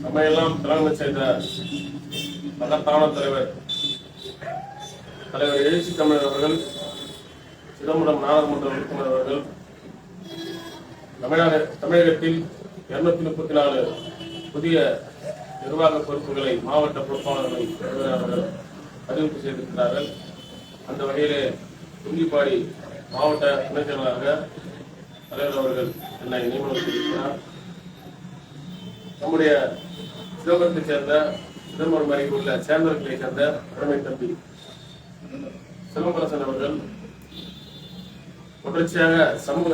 நம்ம எல்லாம் தலைமை செய்த மகத்தான தலைவர் தலைவர் எழுச்சி தமிழர் அவர்கள் சிதம்பரம் நாடாளுமன்ற உறுப்பினர் அவர்கள் தமிழக தமிழகத்தில் இருநூத்தி முப்பத்தி நாலு புதிய நிர்வாக பொறுப்புகளை மாவட்ட பொறுப்பாளர்களை அவர்கள் அறிவிப்பு செய்திருக்கிறார்கள். அந்த வகையிலே குஞ்சிப்பாடி மாவட்ட துணைச் செயலாளராக தலைவர் அவர்கள் என்னை நியமனம் செய்திருக்கிறார். நம்முடைய சிதம்பரத்தைச் சேர்ந்த சிதம்பரம் அருகே உள்ள சேர்ந்தவர்களை சேர்ந்த உடமை தம்பி சிலம்பரசன் அவர்கள் தொடர்ச்சியாக சமூக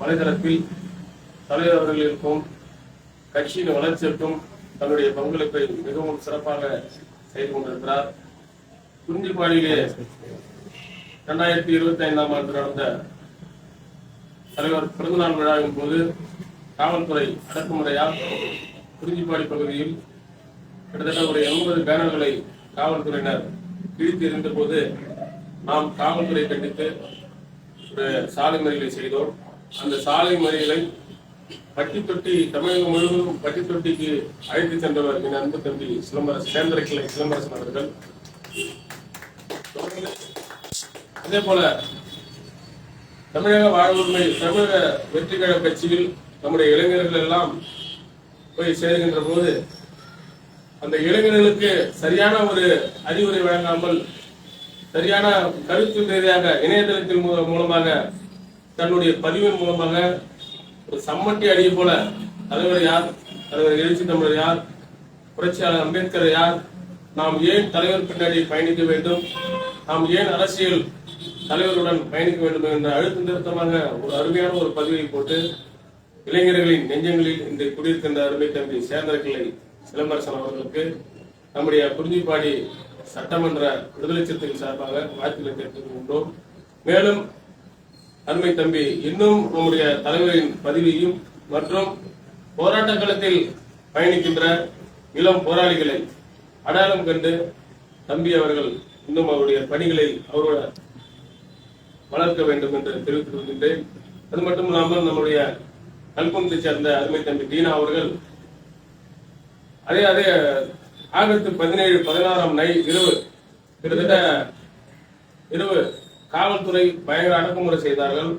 வலைதளத்தில் தலைவர் அவர்களுக்கும் கட்சியின் வளர்ச்சிக்கும் தன்னுடைய பங்களிப்பை மிகவும் சிறப்பாக செய்து கொண்டிருக்கிறார். குறிஞ்சிப்பாடியிலே இரண்டாயிரத்தி இருபத்தி ஐந்தாம் ஆண்டு நடந்த தலைவர் பிறந்தநாள் விழாவின் போது காவல்துறை அடக்குமுறையால் குறிஞ்சிப்பாடி பகுதியில் கிட்டத்தட்ட ஒரு எண்பது பேனர்களை காவல்துறையினர் கிழித்து எறிந்த போது நாம் காவல்துறை கண்டித்து ஒரு சாலை மறியலை செய்தோம். அந்த சாலை மறியலை பட்டி தொட்டி தமிழகம் முழுவதும் பட்டி தொட்டிக்கு அழைத்து சென்றவர் என் அன்பு தம்பி சிலம்பரசன் சேந்திர கிளை சிலம்பரசன் அவர்கள். அதே போல தமிழக வாழ்வுரிமை தமிழக வெற்றி கழக கட்சியில் நம்முடைய இளைஞர்கள் எல்லாம் போய் சேர்கின்ற போது அந்த இளைஞர்களுக்கு சரியான ஒரு அறிவுரை வழங்காமல் சரியான கருத்து ரீதியாக இணையதளத்தின் மூலமாக தன்னுடைய பதிவின் மூலமாக ஒரு சம்மட்டி அடியை போல தலைவர் யார் தலைவர் எழுச்சி தமிழர் யார் புரட்சியாளர் அம்பேத்கர் யார் நாம் ஏன் தலைவர் பின்னாடி பயணிக்க வேண்டும் நாம் ஏன் அரசியல் தலைவருடன் பயணிக்க வேண்டும் என்ற அழுத்த நிறுத்தமாக ஒரு அருமையான ஒரு பதிவை போட்டு இளைஞர்களின் நெஞ்சங்களில் இன்று குடியிருக்கின்ற அருமை தம்பி சேந்தர்கிளை சிலம்பரசன் அவர்களுக்கு நம்முடைய குறிஞ்சிப்பாடி சட்டமன்ற விடுதலை சிறுத்தைகள் சார்பாக வாழ்த்துக்களை தெரிவித்துக் கொண்டோம் மேலும் அருமை தம்பி இன்னும் நம்முடைய தலைவரின் பதிவையும் மற்றும் போராட்ட களத்தில் பயணிக்கின்ற இளம் போராளிகளை அடையாளம் கண்டு தம்பி அவர்கள் இன்னும் அவருடைய பணிகளை அவரோட வளர்க்க வேண்டும் என்று தெரிவித்துக் கொள்கின்றேன். அது மட்டும் இல்லாமல் நம்முடைய கல்குன்றத்தை சேர்ந்த அருமை தம்பி தீனா அவர்கள் அதே அதே ஆகஸ்ட் பதினேழு பதினாறாம் நை இரவு கிட்டத்தட்ட இரவு காவல்துறை பயங்கர அடக்குமுறை செய்தார்கள்.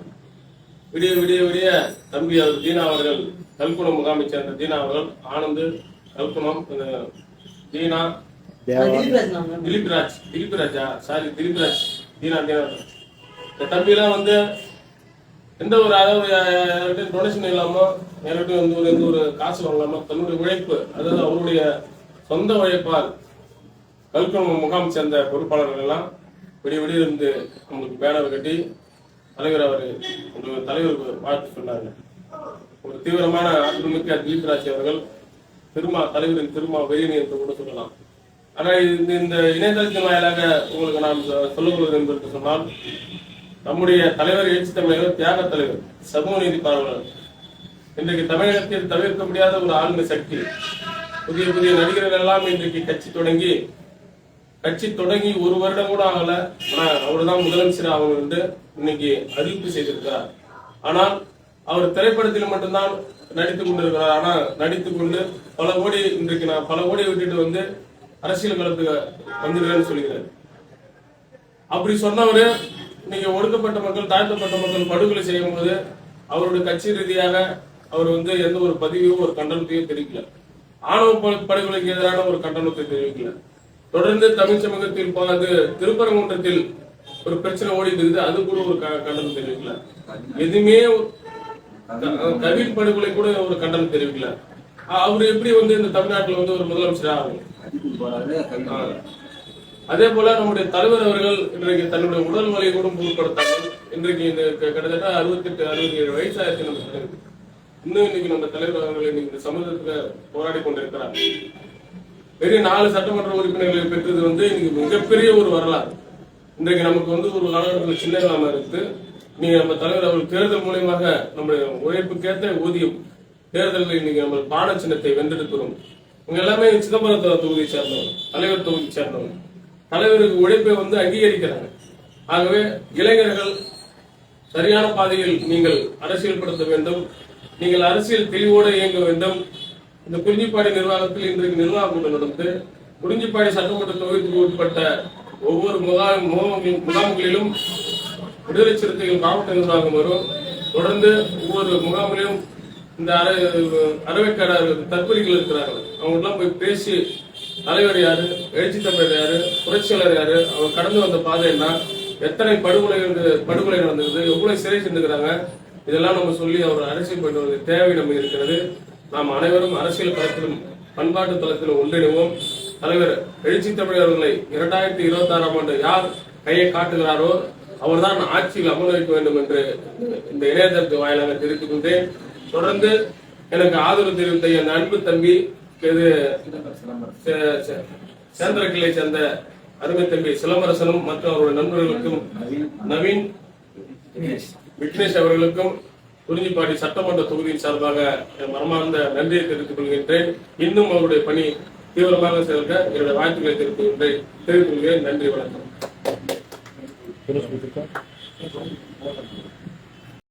விடிய விடிய விடிய தம்பி அவர் தீனா அவர்கள் கல்குணம் முகாமை சேர்ந்த தீனா அவர்கள் ஆனந்த் கல்குணம் தீனா திலீப் ராஜ் திலீப் ராஜா சாரி திலீப் ராஜ் தீனா தீனா இந்த தம்பிலாம் வந்து எந்த ஒரு அதாவது டொனேஷன் இல்லாமல் யார்கிட்ட வந்து ஒரு எந்த ஒரு காசு வாங்காம தன்னுடைய உழைப்பு அதாவது அவருடைய சொந்த உழைப்பால் கல்குளம் முகாம் சேர்ந்த பொறுப்பாளர்கள் எல்லாம் விடிய விடிய இருந்து நம்மளுக்கு பேனர் கட்டி தலைவர் அவர் ஒரு தலைவருக்கு வாழ்த்து சொன்னாங்க. ஒரு தீவிரமான ஆற்றல்மிக்க திலீப் ராஜ் அவர்கள் திருமா தலைவரின் திருமா வெறியணி என்று கூட சொல்லலாம். ஆனால் இந்த இந்த இணையதளத்தின் வாயிலாக உங்களுக்கு நாம் சொல்லிக் கொள்வது என்பதற்கு சொன்னால் நம்முடைய தலைவர் எழுச்சி தமிழர் தியாக தலைவர் சமூக நீதி பார்வையாளர் இன்றைக்கு தமிழகத்தில் தவிர்க்க முடியாத ஒரு ஆளுமை சக்தி. புதிய புதிய நடிகர்கள் எல்லாம் இன்றைக்கு கட்சி தொடங்கி கட்சி தொடங்கி ஒரு வருடம் கூட ஆகல. ஆனா அவர்தான் முதலமைச்சர் ஆகணும் என்று இன்னைக்கு அறிவிப்பு செய்திருக்கிறார். ஆனால் அவர் திரைப்படத்தில் மட்டும்தான் நடித்து கொண்டிருக்கிறார். ஆனா நடித்து கொண்டு பல கோடி இன்றைக்கு நான் பல கோடி விட்டுட்டு வந்து அரசியல் களத்துக்கு வந்துடுறேன்னு சொல்லுகிறார் அப்படி சொன்னவரு நீங்க ஒடுக்கப்பட்ட மக்கள் தாழ்த்தப்பட்ட மக்கள் படுகொலை செய்யும் போது அவருடைய கட்சி ரீதியாக அவர் வந்து எந்த ஒரு பதிவையும் ஒரு கண்டனத்தையும் தெரிவிக்கல. ஆணவ படுகொலைக்கு எதிரான ஒரு கண்டனத்தை தெரிவிக்கல. தொடர்ந்து தமிழ் சமூகத்தில் போனது திருப்பரங்குன்றத்தில் ஒரு பிரச்சனை ஓடிட்டு இருக்குது. அது கூட ஒரு க- கண்டனம் தெரிவிக்கல. எதுவுமே கவின் படுகொலை கூட ஒரு கண்டனம் தெரிவிக்கல. அவர் எப்படி வந்து இந்த தமிழ்நாட்டுல வந்து ஒரு முதலமைச்சர் ஆகும் அதே போல நம்முடைய தலைவர் அவர்கள் இன்றைக்கு தன்னுடைய உடல் வலியை கூட பொருட்படுத்தாமல் இன்றைக்கு இந்த கிட்டத்தட்ட அறுபத்தெட்டு அறுபத்தி ஏழு வயசாயிருக்கு நம்ம தலைவருக்கு. இன்னும் இன்னைக்கு நம்ம தலைவர் அவர்கள் இன்னைக்கு இந்த சமூகத்துக்கு போராடி கொண்டிருக்கிறார். பெரிய நாலு சட்டமன்ற உறுப்பினர்களை பெற்றது வந்து இன்னைக்கு மிகப்பெரிய ஒரு வரலாறு. இன்றைக்கு நமக்கு வந்து ஒரு காலகட்டத்தில் சின்ன இல்லாம இருக்கு. நீங்க நம்ம தலைவர் அவர்கள் தேர்தல் மூலியமாக நம்முடைய உழைப்புக்கேற்ற ஊதியம் தேர்தலில் இன்னைக்கு நம்ம பாட சின்னத்தை வென்றெடுக்கிறோம் இவங்க எல்லாமே சிதம்பரம் தொகுதியை சேர்ந்தவங்க தலைவர் தொகுதியை சேர்ந்தவங்க. தலைவருக்கு உழைப்பை வந்து அங்கீகரிக்கிறாங்க. ஆகவே இளைஞர்கள் சரியான பாதையில் நீங்கள் அரசியல்படுத்த வேண்டும். நீங்கள் அரசியல் தெளிவோடு இயங்க வேண்டும். இந்த குறிஞ்சிப்பாடி நிர்வாகத்தில் இன்றைக்கு நிர்வாக கூட்டம் நடந்து குறிஞ்சிப்பாடி சட்டமன்ற தொகுதிக்கு உட்பட்ட ஒவ்வொரு முகாம் முகாம்களிலும் முகாம்களிலும் விடுதலை சிறுத்தைகள் மாவட்ட நிர்வாகம் வரும். தொடர்ந்து ஒவ்வொரு முகாமிலும் இந்த அரை அறவைக்காரர் தற்கொலைகள் இருக்கிறார்கள். அவங்க போய் பேசி தலைவர் யாரு? எழுச்சி தமிழர் யாரு? புரட்சியாளர் யாரு? அவர் கடந்து வந்த பாதை என்ன? எத்தனை படுகொலை படுகொலை நடந்தது எவ்வளவு சிறை சென்றுக்கிறாங்க இதெல்லாம் நம்ம சொல்லி அவர் அரசியல் பண்ண வேண்டிய தேவை நம்ம இருக்கிறது. நாம் அனைவரும் அரசியல் களத்திலும் பண்பாட்டு தளத்திலும் ஒன்றிணைவோம். தலைவர் எழுச்சி தமிழர்களை இரண்டாயிரத்தி இருபத்தி ஆறாம் ஆண்டு யார் கையை காட்டுகிறாரோ அவர்தான் ஆட்சியில் அமர வைக்க வேண்டும் என்று இந்த இணையதளத்து வாயிலாக தெரிவித்துக் கொண்டேன் தொடர்ந்து எனக்கு ஆதரவு தெரிவித்த என் அன்பு தம்பி இது சேந்திரக்கிளை சேர்ந்த அருமை தம்பி சிலம்பரசனும் மற்றும் அவருடைய நண்பர்களுக்கும் நவீன் விக்னேஷ் அவர்களுக்கும் குறிஞ்சிப்பாடி சட்டமன்ற தொகுதியின் சார்பாக மரமார்ந்த நன்றியை தெரிவித்துக் கொள்கின்றேன். இன்னும் அவருடைய பணி தீவிரமாக சேர்க்க என்னுடைய வாழ்த்துக்களை தெரிவித்துக் தெரிவித்துக் கொள்கிறேன் நன்றி வணக்கம்.